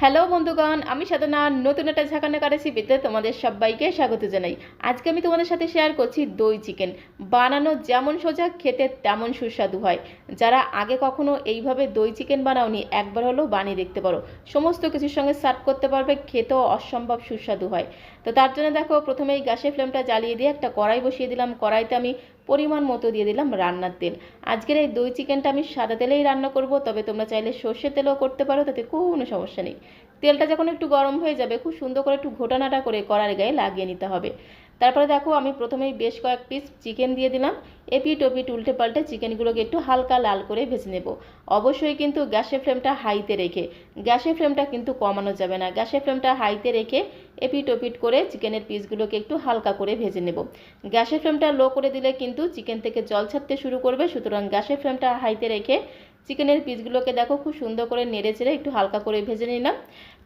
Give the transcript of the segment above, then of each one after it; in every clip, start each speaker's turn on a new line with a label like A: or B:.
A: Hello বন্ধুগণ, আমি সাধনা, নতুন একটা ঝাঁকানাকা রেসিপিতে তোমাদের সবাইকে স্বাগত জানাই। আজকে আমি তোমাদের সাথে শেয়ার করছি দই চিকেন বানানো যেমন সোজা, খেতে তেমন সুস্বাদু হয়। যারা আগে কখনো এইভাবে দই চিকেন বানাওনি, একবার হলেও বানিয়ে দেখতে পারো। সমস্ত কিছুর সঙ্গে সার্ভ করতে পারবে, খেতেও অসম্ভব সুস্বাদু হয়। তো তার জন্য দেখো, প্রথমেই গ্যাসের ফ্লেমটা জ্বালিয়ে দিয়ে একটা কড়াই বসিয়ে দিলাম। কড়াইতে আমি পরিমাণ মতো দিয়ে দিলাম রান্নার তেল। আজকের এই দই চিকেনটা আমি সাদা তেলেই রান্না করব, তবে তোমরা চাইলে সর্ষের তেলেও করতে পারো, তাতে কোনো সমস্যা নেই। তেলটা যখন একটু গরম হয়ে যাবে, খুব সুন্দর করে একটু ঘোটানাটা করে কড়ার গায়ে লাগিয়ে নিতে হবে। তারপরে দেখো আমি প্রথমেই বেশ কয়েক পিস চিকেন দিয়ে দিলাম। এপিট ওপিট উল্টে পাল্টে চিকেনগুলোকে একটু হালকা লাল করে ভেজে নেব। অবশ্যই কিন্তু গ্যাসের ফ্লেমটা হাইতে রেখে, গ্যাসের ফ্লেমটা কিন্তু কমানো যাবে না। গ্যাসের ফ্লেমটা হাইতে রেখে এপিট ওপিট করে চিকেনের পিসগুলোকে একটু হালকা করে ভেজে নেব। গ্যাসের ফ্লেমটা লো করে দিলে কিন্তু চিকেন থেকে জল ছাড়তে শুরু করবে। সুতরাং গ্যাসের ফ্লেমটা হাইতে রেখে চিকেনের পিসগুলোকে দেখো খুব সুন্দর করে নেড়ে চেড়ে একটু হালকা করে ভেজে নিলাম।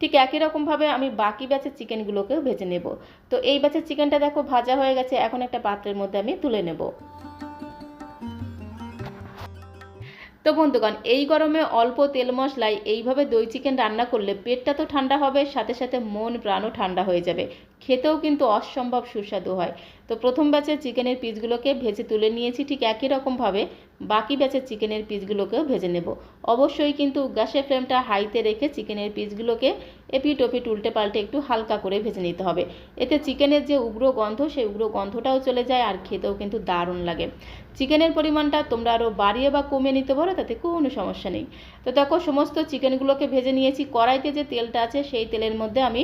A: ঠিক একই রকমভাবে আমি বাকি ব্যাচের চিকেনগুলোকেও ভেজে নেব। তো এই ব্যাচের চিকেনটা দেখো ভাজা হয়ে গেছে, এখন একটা পাত্রের মধ্যে আমি তুলে নেব। তো বন্ধুগণ, এই গরমে অল্প তেল মশলায় এইভাবে দই চিকেন রান্না করলে পেটটা তো ঠান্ডা হবে, সাথে সাথে মন প্রাণও ঠান্ডা হয়ে যাবে। খেতেও কিন্তু অসম্ভব সুস্বাদু হয়। তো প্রথম ব্যাচের চিকেনের পিসগুলোকে ভেজে তুলে নিয়েছি ঠিক একই রকমভাবে। বাকি ব্যাচের চিকেনের পিসগুলোকেও ভেজে নেব। অবশ্যই কিন্তু গ্যাসের ফ্লেমটা হাইতে রেখে চিকেনের পিসগুলোকে এপিট ওপিট উল্টে পাল্টে একটু হালকা করে ভেজে নিতে হবে। এতে চিকেনের যে উগ্র গন্ধ, সেই উগ্র গন্ধটাও চলে যায় আর খেতেও কিন্তু দারুণ লাগে। চিকেনের পরিমাণটা তোমরা আরও বাড়িয়ে বা কমিয়ে নিতে পারো, তাতে কোনো সমস্যা নেই। তো দেখো, সমস্ত চিকেনগুলোকে ভেজে নিয়েছি। কড়াইতে যে তেলটা আছে, সেই তেলের মধ্যে আমি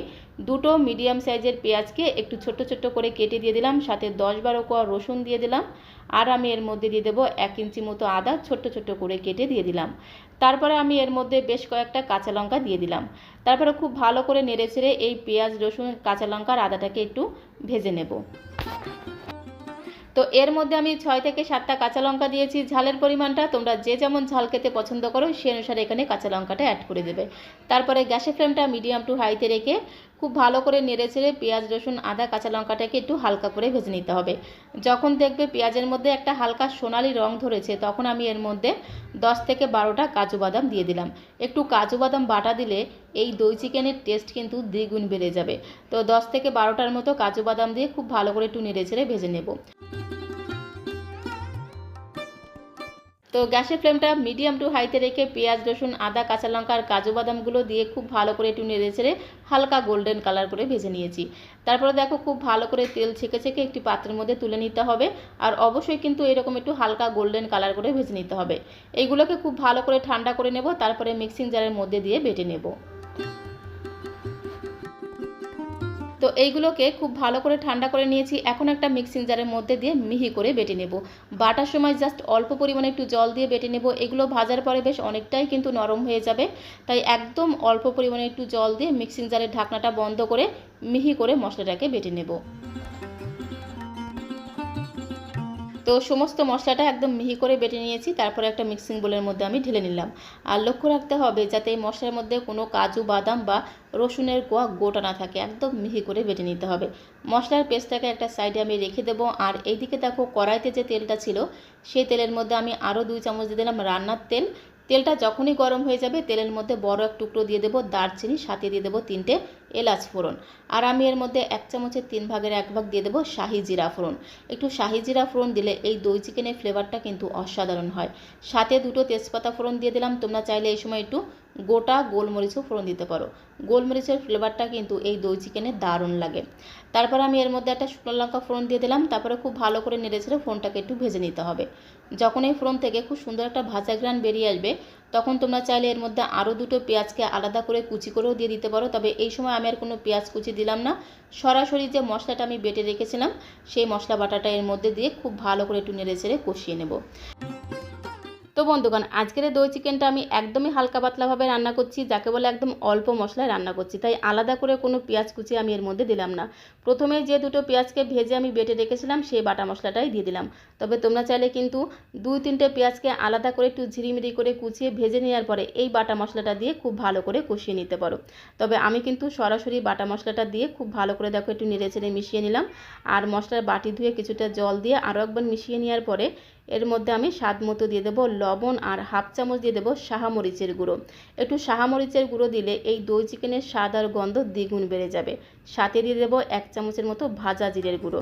A: দুটো মিডিয়াম সাইজের পেঁয়াজকে একটু ছোট্ট ছোট্ট করে কেটে দিয়ে দিলাম, সাথে দশ বারো কোয়া রসুন দিয়ে দিলাম, আর আমি এর মধ্যে দিয়ে দেবো এক ইঞ্চি মতো আদা ছোট্ট ছোট্ট করে কেটে দিয়ে দিলাম। তারপরে আমি এর মধ্যে বেশ কয়েকটা কাঁচা লঙ্কা দিয়ে দিলাম। তারপরে খুব ভালো করে নেড়ে ছেড়ে এই পেঁয়াজ, রসুন, কাঁচা লঙ্কার আদাটাকে একটু ভেজে নেব। তো এর মধ্যে আমি ছয় থেকে সাতটা কাঁচা লঙ্কা দিয়েছি, ঝালের পরিমাণটা তোমরা যে যেমন ঝাল খেতে পছন্দ করো, সে অনুসারে এখানে কাঁচা লঙ্কাটা অ্যাড করে দেবে। তারপরে গ্যাসের ফ্লেমটা মিডিয়াম টু হাইতে রেখে খুব ভালো করে নেড়ে ছেড়ে পেঁয়াজ, রসুন, আদা, কাঁচা লঙ্কাটাকে একটু হালকা করে ভেজে নিতে হবে। যখন দেখবে পেঁয়াজের মধ্যে একটা হালকা সোনালি রং ধরেছে, তখন আমি এর মধ্যে দশ থেকে বারোটা কাজু বাদাম দিয়ে দিলাম। একটু কাজু বাদাম বাটা দিলে এই দই চিকেনের টেস্ট কিন্তু দ্বিগুণ বেড়ে যাবে। তো দশ থেকে বারোটার মতো কাজু বাদাম দিয়ে খুব ভালো করে একটু নেড়ে ছেড়ে ভেজে নেব। তো গ্যাসের ফ্লেমটা মিডিয়াম টু হাইতে রেখে পেঁয়াজ, রসুন, আদা, কাঁচা লঙ্কা আর কাজু বাদামগুলো দিয়ে খুব ভালো করে একটু নেড়ে ছেড়ে হালকা গোল্ডেন কালার করে ভেজে নিয়েছি। তারপরে দেখো খুব ভালো করে তেল ছেঁকে ছেঁকে একটি পাত্রের মধ্যে তুলে নিতে হবে আর অবশ্যই কিন্তু এরকম একটু হালকা গোল্ডেন কালার করে ভেজে নিতে হবে। এইগুলোকে খুব ভালো করে ঠান্ডা করে নেব, তারপরে মিক্সিং জারের মধ্যে দিয়ে বেটে নেব। তো এইগুলোকে খুব ভালো করে ঠান্ডা করে নিয়েছি। এখন একটা মিক্সিং জারের মধ্যে দিয়ে মিহি করে বেটে নেব। বাটার সময় জাস্ট অল্প পরিমাণে একটু জল দিয়ে বেটে নেব। এগুলো ভাজার পরে বেশ অনেকটাই কিন্তু নরম হয়ে যাবে। তাই একদম অল্প পরিমাণে একটু জল দিয়ে মিক্সিং জারের ঢাকনাটা বন্ধ করে মিহি করে মশলাটাকে বেটে নেব। তো সমস্ত মশলাটা একদম মিহি করে বেটে নিয়েছি, তারপরে একটা মিক্সিং বোলের মধ্যে আমি ঢেলে নিলাম। আর লক্ষ্য রাখতে হবে যাতে এই মশলার মধ্যে কোনো কাজু, বাদাম বা রসুনের কোয়া গোটা না থাকে, একদম মিহি করে বেটে নিতে হবে। মশলার পেস্টটাকে একটা সাইডে আমি রেখে দেবো, আর এইদিকে দেখো কড়াইতে যে তেলটা ছিল, সেই তেলের মধ্যে আমি আরও দুই চামচ দিয়ে দিলাম রান্নার তেল। তেলটা যখনই গরম হয়ে যাবে, তেলের মধ্যে বড় এক টুকরো দিয়ে দেবো, দারচিনি সাথে দিয়ে দেবো তিনটে এলাচ ফোড়ন। আর আমি এর মধ্যে এক চামচের তিন ভাগের এক ভাগ দিয়ে দেবো শাহি জিরা ফোড়ন। একটু শাহি জিরা ফোড়ন দিলে এই দই চিকেনের ফ্লেভারটা কিন্তু অসাধারণ হয়। সাথে দুটো তেজপাতা ফোড়ন দিয়ে দিলাম। তোমরা চাইলে এই সময় একটু গোটা গোলমরিচও ফোড়ন দিতে পারো। গোলমরিচের ফ্লেভারটা কিন্তু এই দই চিকেনে দারুণ লাগে। তারপর আমি এর মধ্যে একটা শুকনো লঙ্কা ফোড়ন দিয়ে দিলাম। তারপরে খুব ভালো করে নেড়ে ছেড়ে ফোনটাকে একটু ভেজে নিতে হবে। যখন এই ফোড়ন থেকে খুব সুন্দর একটা ভাজা গ্রান বেরিয়ে আসবে তখন তোমরা চাইলে এর মধ্যে আরও দুটো পেঁয়াজকে আলাদা করে কুচি করেও দিয়ে দিতে পারো। তবে এই সময় আমি আর কোনো পেঁয়াজ কুচি দিলাম না। সরাসরি যে মশলাটা আমি বেটে রেখেছিলাম, সেই মশলা বাটাটা এর মধ্যে দিয়ে খুব ভালো করে একটু নেড়ে ছেড়ে কষিয়ে নেব। তো বন্ধুগণ, আজকের দই চিকেনটা আমি একদমই হালকা পাতলাভাবে রান্না করছি, যাকে বলে একদম অল্প মশলায় রান্না করছি। তাই আলাদা করে কোনো পেঁয়াজ কুচি আমি এর মধ্যে দিলাম না। প্রথমে যে দুটো পেঁয়াজকে ভেজে আমি বেটে রেখেছিলাম, সেই বাটা মশলাটাই দিয়ে দিলাম। তবে তোমরা চাইলে কিন্তু দুই তিনটে পেঁয়াজকে আলাদা করে একটু ঝিরিমিরি করে কুচিয়ে ভেজে নেওয়ার পরে এই বাটা মশলাটা দিয়ে খুব ভালো করে কষিয়ে নিতে পারো। তবে আমি কিন্তু সরাসরি বাটা মশলাটা দিয়ে খুব ভালো করে দেখো একটু নেড়ে চেড়ে মিশিয়ে নিলাম। আর মশলার বাটি ধুয়ে কিছুটা জল দিয়ে আরও একবার মিশিয়ে নেওয়ার পরে এর মধ্যে আমি স্বাদ মতো দিয়ে দেবো লবণ আর হাফ চামচ দিয়ে দেবো সাহামরিচের গুঁড়ো। একটু সাহামরিচের গুঁড়ো দিলে এই দই চিকেনের স্বাদ আর গন্ধ দ্বিগুণ বেড়ে যাবে। সাথে দিয়ে দেবো এক চামচের মতো ভাজা জিরের গুঁড়ো।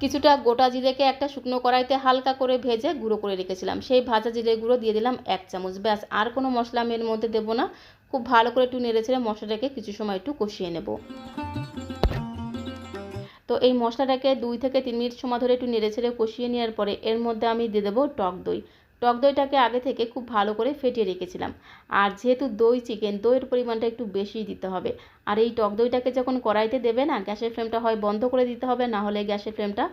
A: কিছুটা গোটা জিরেকে একটা শুকনো কড়াইতে হালকা করে ভেজে গুঁড়ো করে রেখেছিলাম। সেই ভাজা জিরের গুঁড়ো দিয়ে দিলাম এক চামচ। ব্যাস, আর কোনো মশলা আমি এর মধ্যে দেবো না। খুব ভালো করে একটু নেড়ে ছেড়ে মশলাটাকে কিছু সময় একটু কষিয়ে নেব। তো এই মশলাটাকে দুই থেকে তিন মিনিট সময় ধরে একটু নেড়ে ছেড়ে কষিয়ে নেওয়ার পরে এর মধ্যে আমি দিয়ে দেবো টক দই। টক দইটাকে আগে থেকে খুব ভালো করে ফেটিয়ে রেখেছিলাম। আর যেহেতু দই চিকেন, দইয়ের পরিমাণটা একটু বেশি দিতে হবে। আর এই টক দইটাকে যখন কড়াইতে দেবে না গ্যাসের ফ্লেমটা হয় বন্ধ করে দিতে হবে, না হলে গ্যাসের ফ্লেমটা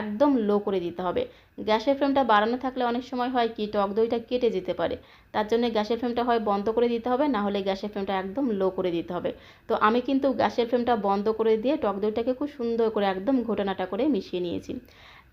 A: একদম লো করে দিতে হবে। গ্যাসের ফ্লেমটা বাড়ানো থাকলে অনেক সময় হয় কি, টক দইটা কেটে যেতে পারে। তার জন্য গ্যাসের ফ্লেমটা হয় বন্ধ করে দিতে হবে, না হলে গ্যাসের ফ্লেমটা একদম লো করে দিতে হবে। তো আমি কিন্তু গ্যাসের ফ্লেমটা বন্ধ করে দিয়ে টক দইটাকে খুব সুন্দর করে একদম ঘোটানাটা করে মিশিয়ে নিয়েছি।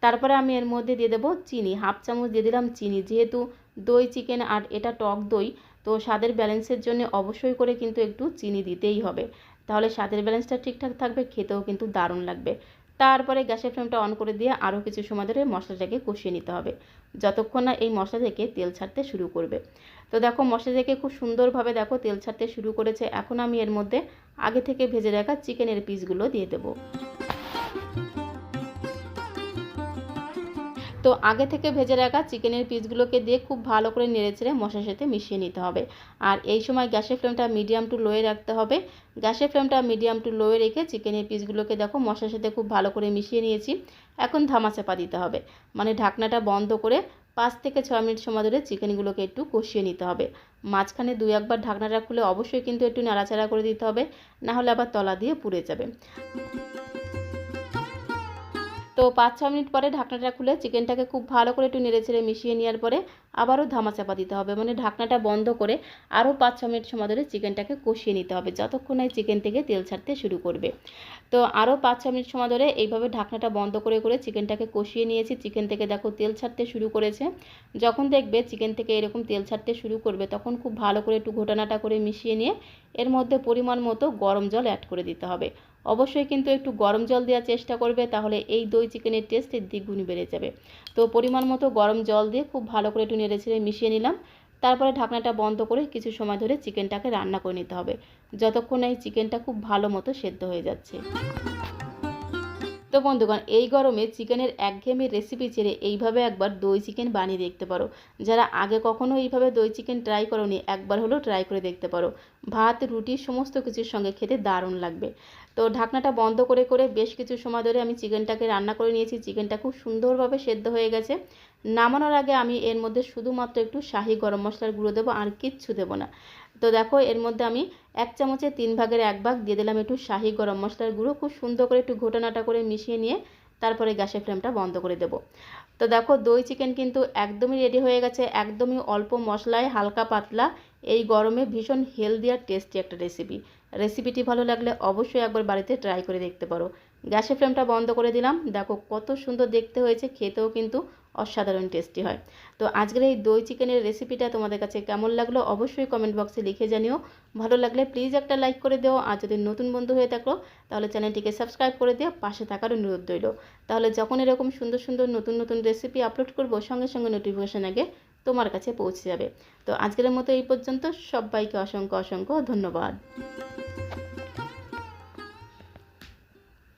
A: তারপরে আমি এর মধ্যে দিয়ে দেবো চিনি, হাফ চামচ দিয়ে দিলাম চিনি। যেহেতু দই চিকেন আর এটা টক দই, তো স্বাদের ব্যালেন্সের জন্য অবশ্যই করে কিন্তু একটু চিনি দিতেই হবে। তাহলে স্বাদের ব্যালেন্সটা ঠিকঠাক থাকবে, খেতেও কিন্তু দারুণ লাগবে। তারপরে গ্যাসের ফ্লেমটা অন করে দিয়ে আরও কিছু সময় ধরে মশলাটাকে কষিয়ে নিতে হবে। যতক্ষণ না এই মশলা থেকে তেল ছাড়তে শুরু করবে। তো দেখো, মশলা থেকে খুব সুন্দরভাবে দেখো তেল ছাড়তে শুরু করেছে। এখন আমি এর মধ্যে আগে থেকে ভেজে রাখা চিকেনের পিসগুলো দিয়ে দেবো। তো আগে থেকে ভেজে রাখা চিকেনের পিসগুলোকে দিয়ে খুব ভালো করে নেড়েচেড়ে মশলার সাথে মিশিয়ে নিতে হবে। আর এই সময় গ্যাসের ফ্লেমটা মিডিয়াম টু লোয়ে রাখতে হবে। গ্যাসের ফ্লেমটা মিডিয়াম টু লোয়ে রেখে চিকেনের পিসগুলোকে দেখো মশলার সাথে খুব ভালো করে মিশিয়ে নিয়েছি। এখন ধামা চাপা দিতে হবে। মানে ঢাকনাটা বন্ধ করে পাঁচ থেকে ছ মিনিট সময় ধরে চিকেনগুলোকে একটু কষিয়ে নিতে হবে। মাঝখানে দুই একবার ঢাকনাটা খুলে অবশ্যই কিন্তু একটু নাড়াচাড়া করে দিতে হবে না হলে আবার তলা দিয়ে পুড়ে যাবে। তো পাঁচ ছ মিনিট পরে ঢাকনাটা খুলে চিকেনটাকে খুব ভালো করে একটু নেড়ে ছেড়ে মিশিয়ে নেওয়ার পরে আবারও ধামা চাপা দিতে হবে। মানে ঢাকনাটা বন্ধ করে আরও পাঁচ ছ মিনিট সময় ধরে চিকেনটাকে কষিয়ে নিতে হবে যতক্ষণ এই চিকেন থেকে তেল ছাড়তে শুরু করবে। তো আরও পাঁচ ছ মিনিট সময় ধরে এইভাবে ঢাকনাটা বন্ধ করে করে চিকেনটাকে কষিয়ে নিয়েছি। চিকেন থেকে দেখো তেল ছাড়তে শুরু করেছে। যখন দেখবে চিকেন থেকে এরকম তেল ছাড়তে শুরু করবে তখন খুব ভালো করে একটু ঘোটানাটা করে মিশিয়ে নিয়ে এর মধ্যে পরিমাণ মতো গরম জল অ্যাড করে দিতে হবে। অবশ্যই কিন্তু একটু গরম জল দেওয়ার চেষ্টা করবে, তাহলে এই দই চিকেনের টেস্টের দ্বিগুণ বেড়ে যাবে। তো পরিমাণ মতো গরম জল দিয়ে খুব ভালো করে একটু নেড়ে ছেড়ে মিশিয়ে নিলাম। তারপরে ঢাকনাটা বন্ধ করে কিছু সময় ধরে চিকেনটাকে রান্না করে নিতে হবে। যতক্ষণ এই চিকেনটা খুব ভালো মতো সেদ্ধ হয়ে যাচ্ছে। তো বন্ধুগণ, এই গরমে চিকেনের একঘেয়েমি রেসিপি ছেড়ে এইভাবে একবার দই চিকেন বানিয়ে দেখতে পারো। যারা আগে কখনো এইভাবে দই চিকেন ট্রাই করোনি, একবার হলেও ট্রাই করে দেখতে পারো। ভাত, রুটি, সমস্ত কিছুর সঙ্গে খেতে দারুণ লাগবে। তো ঢাকনাটা বন্ধ করে করে বেশ কিছু সময় ধরে আমি চিকেনটাকে রান্না করে নিয়েছি। চিকেনটা খুব সুন্দরভাবে সেদ্ধ হয়ে গেছে। নামানোর আগে আমি এর মধ্যে শুধুমাত্র একটু শাহি গরম মশলার গুঁড়ো দেবো আর কিচ্ছু দেবো না। তো দেখো, এর মধ্যে আমি এক চামচে তিন ভাগের এক ভাগ দিয়ে দিলাম একটু শাহি গরম মশলার গুঁড়ো। খুব সুন্দর করে একটু ঘোটানাটা করে মিশিয়ে নিয়ে তারপরে গ্যাসের ফ্লেমটা বন্ধ করে দেবো। তো দেখো, দই চিকেন কিন্তু একদমই রেডি হয়ে গেছে, একদমই অল্প মশলায়, হালকা পাতলা। এই গরমে ভীষণ হেলদি আর টেস্টি একটা রেসিপি রেসিপিটি ভালো লাগলে অবশ্যই একবার বাড়িতে ট্রাই করে দেখতে পারো। গ্যাসের ফ্লেমটা বন্ধ করে দিলাম। দেখো কত সুন্দর দেখতে হয়েছে, খেতেও কিন্তু অসাধারণ টেস্টি হয়। তো আজকের এই দই চিকেনের রেসিপিটা তোমাদের কাছে কেমন লাগল অবশ্যই কমেন্ট বক্সে লিখে জানিও। ভালো লাগলে প্লিজ একটা লাইক করে দিও, আর যদি নতুন বন্ধু হয়ে থাকো, তাহলে চ্যানেলটিকে সাবস্ক্রাইব করে দিও, পাশে থাকার অনুরোধ রইল। তাহলে যখন এরকম সুন্দর সুন্দর নতুন নতুন রেসিপি আপলোড করব, সঙ্গে সঙ্গে নোটিফিকেশান আগে তোমার কাছে পৌঁছে যাবে। তো আজকের মতো এই পর্যন্ত, সবাইকে অসংখ্য অসংখ্য ধন্যবাদ।